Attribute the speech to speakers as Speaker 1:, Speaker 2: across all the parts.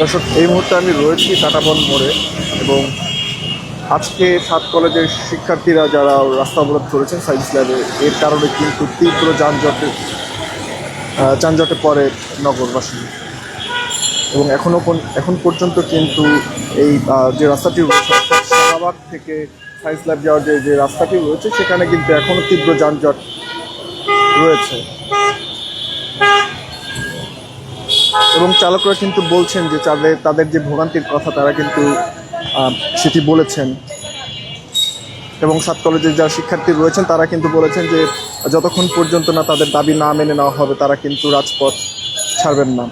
Speaker 1: দর্শক এই মুহূর্তে আমি রয়েছি কাটাবন মোড়ে এবং আজকে সাত কলেজের শিক্ষার্থীরা যারা রাস্তা অবরোধ করেছেন সায়েন্স ল্যাবে, এর কারণে কিন্তু তীব্র যানজটে যানজটে পড়ে নগরবাসী। এবং এখনও এখন পর্যন্ত কিন্তু এই যে রাস্তাটি রয়েছে, শাহবাগ থেকে সায়েন্স ল্যাব যাওয়ার যে যে রাস্তাটি রয়েছে, সেখানে কিন্তু এখনও তীব্র যানজট রয়েছে। এবং চালকরা কিন্তু বলছেন যে, তাদের তাদের যে ভোগান্তির কথা, তারা কিন্তু সেটি বলেছেন। এবং সাত কলেজের যারা শিক্ষার্থী রয়েছেন, তারা কিন্তু বলেছেন যে যতক্ষণ পর্যন্ত না তাদের দাবি না মেনে নেওয়া হবে, তারা কিন্তু রাজপথ ছাড়বেন না।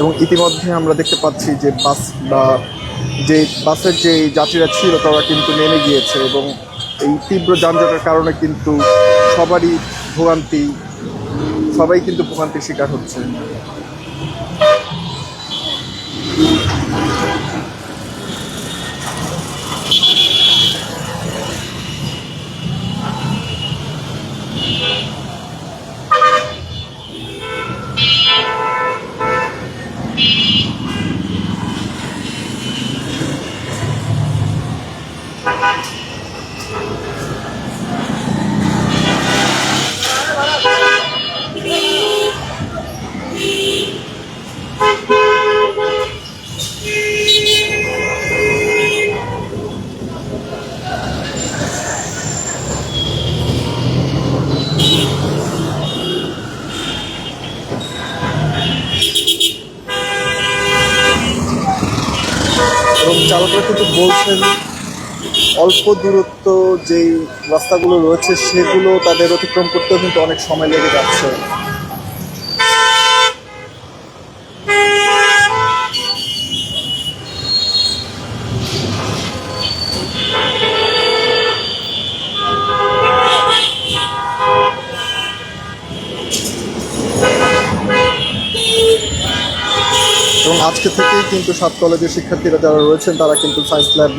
Speaker 1: এবং ইতিমধ্যে আমরা দেখতে পাচ্ছি যে বাস বা যে বাসের যে যাত্রীরা ছিল, তারা কিন্তু নেমে গিয়েছে এবং এই তীব্র যানজটের কারণে কিন্তু সবারই ভোগান্তি সবাই কিন্তু ভোগান্তির শিকার হচ্ছে। এবং চালকরা কিন্তু বলছেন, অল্প দূরত্ব যেই রাস্তাগুলো রয়েছে, সেগুলো তাদের অতিক্রম করতেও কিন্তু অনেক সময় লেগে যাচ্ছে। আজকে থেকেই কিন্তু সাত কলেজের শিক্ষার্থীরা যারা রয়েছেন, তারা কিন্তু সায়েন্স ল্যাব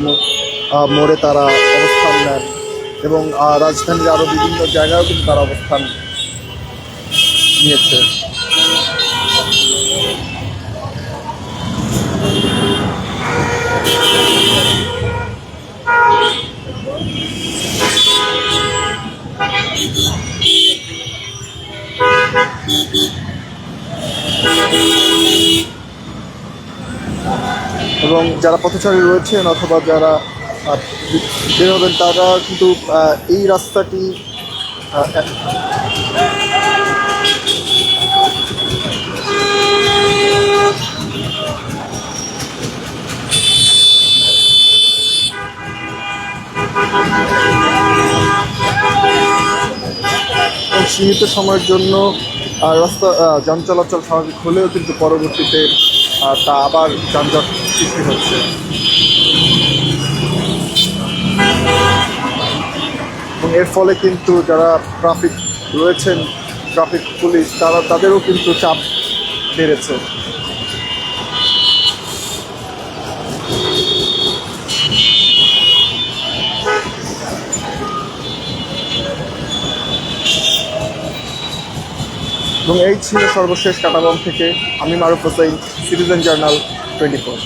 Speaker 1: মোড়ে তারা অবস্থান নেন এবং রাজধানীর আরও বিভিন্ন জায়গায়ও কিন্তু তারা অবস্থান নিয়েছে। এবং যারা পথচারী রয়েছেন অথবা যারা বের হবেন, তারা কিন্তু এই রাস্তাটি সীমিত সময়ের জন্য রাস্তা যান চলাচল স্বাভাবিক হলেও কিন্তু পরবর্তীতে তা আবার যানজট সৃষ্টি হচ্ছে। এবং এর ফলে কিন্তু যারা ট্রাফিক রয়েছেন, ট্রাফিক পুলিশ, তারা, তাদেরও কিন্তু চাপ বেড়েছে। এবং এই ছিল সর্বশেষ কাটাবন থেকে আমি Maruf Hossain citizen journal twenty four